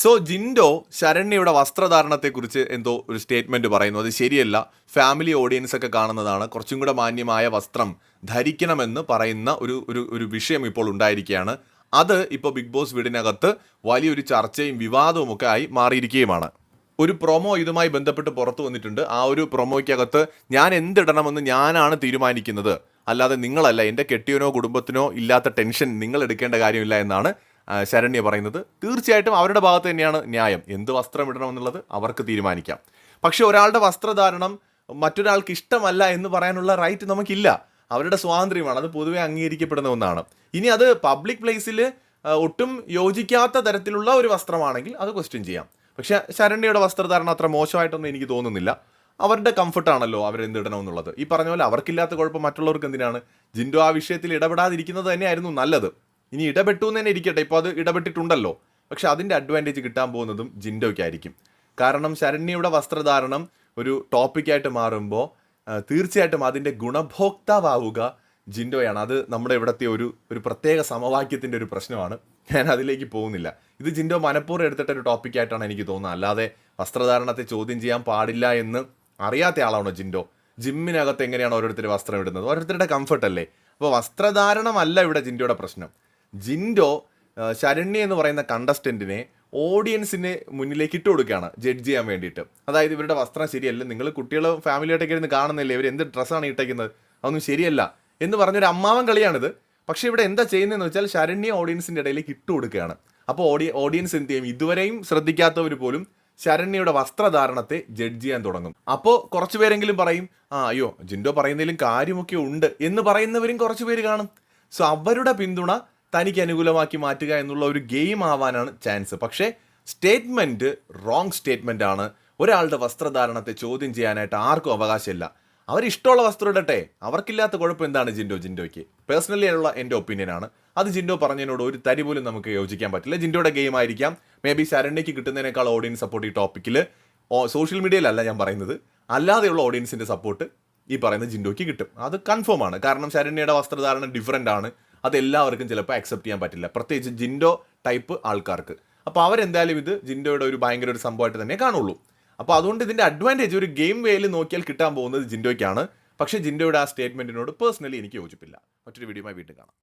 So Jinto ശരണ്യയുടെ വസ്ത്രധാരണത്തെക്കുറിച്ച് എന്തോ ഒരു statement പറയുന്നു. അത് ശരിയല്ല. ഫാമിലി ഓഡിയൻസ് ഒക്കെ കാണുന്നതാണ്. കുറച്ചും കൂടെ മാന്യമായ വസ്ത്രം ധരിക്കണമെന്ന് പറയുന്ന ഒരു ഒരു ഒരു വിഷയം ഇപ്പോൾ ഉണ്ടായിരിക്കുകയാണ്. അത് ഇപ്പോൾ ബിഗ് ബോസ് വീടിനകത്ത് വലിയൊരു ചർച്ചയും വിവാദവും ഒക്കെ ആയി മാറിയിരിക്കുകയുമാണ്. ഒരു പ്രൊമോ ഇതുമായി ബന്ധപ്പെട്ട് പുറത്തു വന്നിട്ടുണ്ട്. ആ ഒരു പ്രൊമോയ്ക്കകത്ത് ഞാൻ എന്തിടണമെന്ന് ഞാനാണ് തീരുമാനിക്കുന്നത്. അല്ലാതെ നിങ്ങളല്ല എന്റെ കെട്ടിയനോ കുടുംബത്തിനോ ഇല്ലാത്ത ടെൻഷൻ നിങ്ങൾ എടുക്കേണ്ട കാര്യമില്ല എന്നാണ് ശരണ്യ പറയുന്നത് തീർച്ചയായിട്ടും അവരുടെ ഭാഗത്ത് തന്നെയാണ് ന്യായം. എന്ത് വസ്ത്രം ഇടണമെന്നുള്ളത് അവർക്ക് തീരുമാനിക്കാം. പക്ഷെ ഒരാളുടെ വസ്ത്രധാരണം മറ്റൊരാൾക്ക് ഇഷ്ടമല്ല എന്ന് പറയാനുള്ള റൈറ്റ് നമുക്കില്ല. അവരുടെ സ്വാതന്ത്ര്യമാണ്. അത് പൊതുവെ അംഗീകരിക്കപ്പെടുന്ന ഒന്നാണ്. ഇനി അത് പബ്ലിക് പ്ലേസിൽ ഒട്ടും യോജിക്കാത്ത തരത്തിലുള്ള ഒരു വസ്ത്രമാണെങ്കിൽ അത് ക്വസ്റ്റ്യൻ ചെയ്യാം. പക്ഷെ ശരണ്യയുടെ വസ്ത്രധാരണം അത്ര മോശമായിട്ടൊന്നും എനിക്ക് തോന്നുന്നില്ല. അവരുടെ കംഫർട്ടാണല്ലോ അവരെന്തിടണമെന്നുള്ളത് ഈ പറഞ്ഞ പോലെ അവർക്കില്ലാത്ത കുഴപ്പം മറ്റുള്ളവർക്ക് എന്തിനാണ്? ജിൻഡോ ആ വിഷയത്തിൽ ഇടപെടാതിരിക്കുന്നത് തന്നെയായിരുന്നു നല്ലത്. ഇനി ഇടപെട്ടു എന്ന് തന്നെ ഇരിക്കട്ടെ. ഇപ്പോൾ അത് ഇടപെട്ടിട്ടുണ്ടല്ലോ. പക്ഷെ അതിന്റെ അഡ്വാന്റേജ് കിട്ടാൻ പോകുന്നതും ജിൻഡോയ്ക്കായിരിക്കും കാരണം ശരണ്യയുടെ വസ്ത്രധാരണം ഒരു ടോപ്പിക്കായിട്ട് മാറുമ്പോൾ തീർച്ചയായിട്ടും അതിന്റെ ഗുണഭോക്താവുക ജിൻഡോയാണ്. അത് നമ്മുടെ ഇവിടുത്തെ ഒരു ഒരു പ്രത്യേക സമവാക്യത്തിന്റെ ഒരു പ്രശ്നമാണ്. ഞാൻ അതിലേക്ക് പോകുന്നില്ല. ഇത് ജിൻഡോ മനഃപൂർവം എടുത്തിട്ട് ഒരു ടോപ്പിക്കായിട്ടാണ് എനിക്ക് തോന്നുന്നത്. അല്ലാതെ വസ്ത്രധാരണത്തെ ചോദ്യം ചെയ്യാൻ പാടില്ല എന്ന് അറിയാത്ത ആളാണോ ജിൻഡോ? ജിമ്മിനകത്ത് എങ്ങനെയാണ് ഓരോരുത്തർ വസ്ത്രം ഇടുന്നത്? ഓരോരുത്തരുടെ കംഫർട്ടല്ലേ അപ്പോൾ വസ്ത്രധാരണമല്ല ഇവിടെ ജിൻഡോയുടെ പ്രശ്നം. ജിൻഡോ ശരണ്യ എന്ന് പറയുന്ന കണ്ടസ്റ്റന്റിനെ ഓഡിയൻസിന് മുന്നിലേക്ക് ഇട്ട് കൊടുക്കുകയാണ് ജഡ്ജ് ചെയ്യാൻ വേണ്ടിയിട്ട്. അതായത് ഇവരുടെ വസ്ത്രം ശരിയല്ല നിങ്ങൾ കുട്ടികളെ ഫാമിലിയായിട്ടൊക്കെ ഇരുന്ന് കാണുന്നില്ലേ ഇവർ എന്ത് ഡ്രസ്സാണ് ഇട്ടേക്കുന്നത്? അതൊന്നും ശരിയല്ല എന്ന് പറഞ്ഞൊരു അമ്മാവൻ കളിയാണിത്. പക്ഷേ ഇവിടെ എന്താ ചെയ്യുന്നതെന്ന് വെച്ചാൽ ശരണ്യ ഓഡിയൻസിന്റെ ഇടയിലേക്ക് ഇട്ട് കൊടുക്കുകയാണ്. അപ്പോൾ ഓഡി ഓഡിയൻസ് എന്ത് ചെയ്യും? ഇതുവരെയും ശ്രദ്ധിക്കാത്തവർ പോലും ശരണ്യയുടെ വസ്ത്രധാരണത്തെ ജഡ്ജ് ചെയ്യാൻ തുടങ്ങും. അപ്പോൾ കുറച്ച് പേരെങ്കിലും പറയും ആ അയ്യോ ജിൻഡോ പറയുന്നതിലും കാര്യമൊക്കെ ഉണ്ട് എന്ന് പറയുന്നവരും കുറച്ച് പേര് കാണും. സോ അവരുടെ പിന്തുണ തനിക്ക് അനുകൂലമാക്കി മാറ്റുക എന്നുള്ള ഒരു ഗെയിം ആവാനാണ് ചാൻസ്. പക്ഷേ സ്റ്റേറ്റ്മെന്റ് റോങ് സ്റ്റേറ്റ്മെന്റ് ആണ് ഒരാളുടെ വസ്ത്രധാരണത്തെ ചോദ്യം ചെയ്യാനായിട്ട് ആർക്കും അവകാശമില്ല. അവരിഷ്ടമുള്ള വസ്ത്രം ഇടട്ടെ. അവർക്കില്ലാത്ത കുഴപ്പം എന്താണ് ജിൻഡോ? ജിൻഡോയ്ക്ക്. പേഴ്സണലി ഉള്ള എന്റെ ഒപ്പീനിയൻ ആണ്. അത് ജിൻഡോ പറഞ്ഞതിനോട് ഒരു തരി പോലും നമുക്ക് യോജിക്കാൻ പറ്റില്ല. ജിൻഡോയുടെ ഗെയിം ആയിരിക്കാം. മേ ബി ശരണ്യയ്ക്ക് കിട്ടുന്നതിനേക്കാൾ ഓഡിയൻസ് സപ്പോർട്ട് ഈ ടോപ്പിക്കിൽ സോഷ്യൽ മീഡിയയിലല്ല ഞാൻ പറയുന്നത്. അല്ലാതെയുള്ള ഓഡിയൻസിന്റെ സപ്പോർട്ട് ഈ പറയുന്ന ജിൻഡോയ്ക്ക് കിട്ടും. അത് കൺഫേം ആണ്. കാരണം ശരണ്യയുടെ വസ്ത്രധാരണം ഡിഫറെന്റ് ആണ്. അത് എല്ലാവർക്കും ചിലപ്പോൾ അക്സെപ്റ്റ് ചെയ്യാൻ പറ്റില്ല. പ്രത്യേകിച്ച് ജിൻഡോ ടൈപ്പ് ആൾക്കാർക്ക്. അപ്പോൾ അവരെന്തായാലും ഇത് ജിൻഡോയുടെ ഒരു ഭയങ്കര ഒരു സംഭവമായിട്ട് തന്നെ കാണുള്ളൂ. അപ്പോൾ അതുകൊണ്ട് ഇതിന്റെ അഡ്വാന്റേജ് ഒരു ഗെയിം വേയിൽ നോക്കിയാൽ കിട്ടാൻ പോകുന്നത് ജിൻഡോയ്ക്കാണ്. പക്ഷേ ജിൻഡോയുടെ ആ സ്റ്റേറ്റ്മെന്റിനോട് പേഴ്സണലി എനിക്ക് യോജിപ്പില്ല. മറ്റൊരു വീഡിയോയുമായി വീണ്ടും കാണാം.